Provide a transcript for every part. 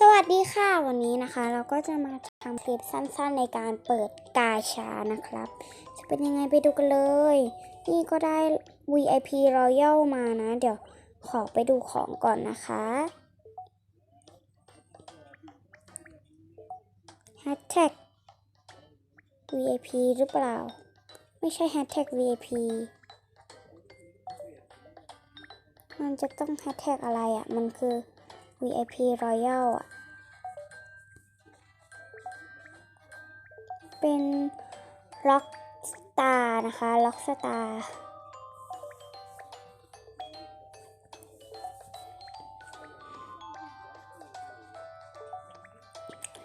สวัสดีค่ะวันนี้นะคะ เราก็จะมาทำคลิปสั้นๆในการเปิดกาชานะครับ จะเป็นยังไงไปดูกันเลย นี่ก็ได้ VIP Royal มานะ เดี๋ยวขอไปดูของก่อนนะคะ Hashtag VIP หรือเปล่า ไม่ใช่ Hashtag VIP มันจะต้อง Hashtag อะไรอะ่ะ มันคือ VIP Royal อะ เป็น Rock Star นะคะ Rock Star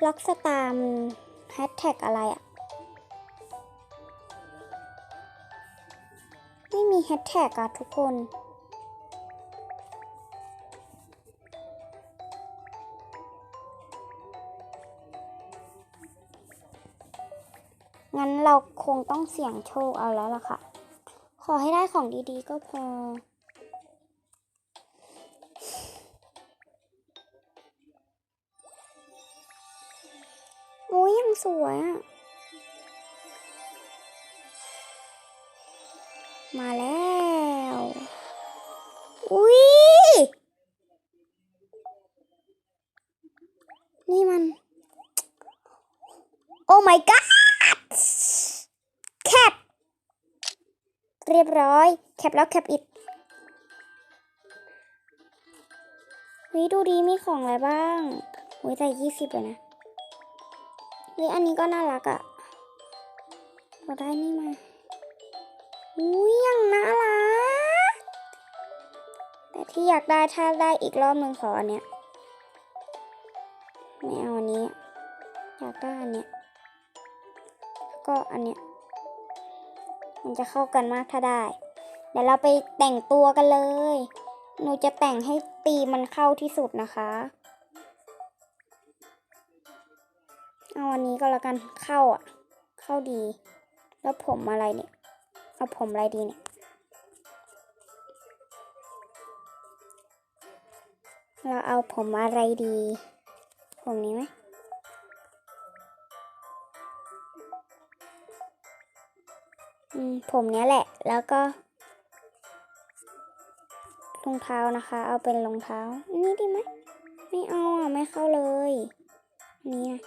ล็อกสตาร์มันแฮชแท็กอะไรอะ่ะ ไม่มีแฮชแท็กอะทุกคน งั้นเราคงต้องเสี่ยงโชคเอาแล้วล่ะค่ะ ขอให้ได้ของดีๆก็พอ โอ้ยยังสวยอะ มาแล้ว อุ้ยนี่มัน โอ้ my god แคป เรียบร้อย แคปแล้วแคปอีกวิดูดีมีของอะไรบ้างวิแต่ยี่สิบเลยนะวิอันนี้ก็น่ารักอะ่ะเราได้นี่มาอุ้ยยังน่ารัก แต่ที่อยากได้ถ้าได้อีกรอบหนึ่งขออันเนี้ยไม่เอาอันนี้ อยากได้อันเนี้ย ก็อันเนี้ยมันจะเข้ากันมากถ้าได้ เดี๋ยวเราไปแต่งตัวกันเลย หนูจะแต่งให้ตีมันเข้าที่สุดนะคะ เอาอันนี้ก็แล้วกันเข้าอะ เข้าดี แล้วผมอะไรเนี่ย เอาผมอะไรดีเนี่ย เราเอาผมอะไรดี ผมนี้ไหม ผมเนี้ยแหละ แล้วก็รองเท้านะคะ เอาเป็นรองเท้านนี้ดีไหม ไม่เอาอะ ไม่เข้าเลย นี่อะ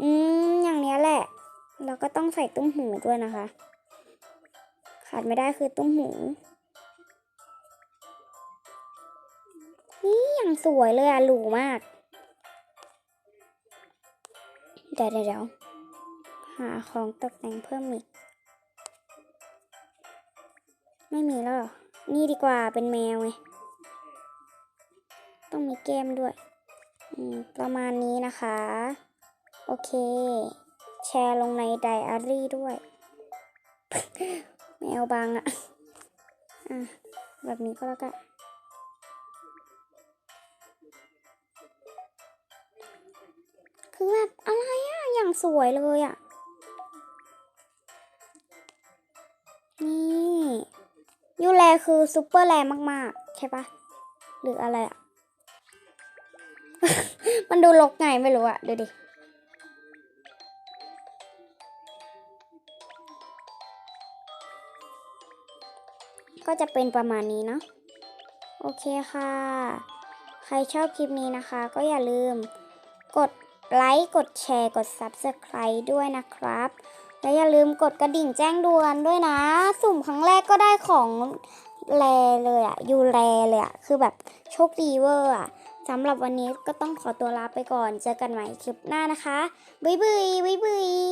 อืม อย่างเนี้ยแหละ เราก็ต้องใส่ตุ้มหูด้วยนะคะ ขาดไม่ได้คือตุ้มหู นี่อย่างสวยเลยอะ หรูมาก เดี๋ยวเดี๋ยวหาของตกแต่งเพิ่มอีก ไม่มีแล้วหรอ นี่ดีกว่าเป็นแมวไง ต้องมีแก้มด้วยอืมประมาณนี้นะคะ โอเค แชร์ลงในไดอารี่ด้วย แมวบางอะอะ แบบนี้ก็แล้วกันคือแบบอะไรอะอย่างสวยเลยอะ คือซูเปอร์แลมากๆ ใช่ปะหรืออะไรอะมันดูลกไงไม่รู้อะดูดิก็จะเป็นประมาณนี้เนาะโอเคค่ะ ใครชอบคลิปนี้นะคะ ก็อย่าลืมกดไลค์ กดแชร์ กด Subscribe ด้วยนะครับ และอย่าลืมกดกระดิ่งแจ้งด่วนด้วยนะ สุ่มครั้งแรกก็ได้ของแรเลยอะยูแรเลยอะคือแบบโชคดีเวอร์อะสำหรับวันนี้ก็ต้องขอตัวลาไปก่อน เจอกันใหม่คลิปหน้านะคะ บ๊ายบายบ๊ายบาย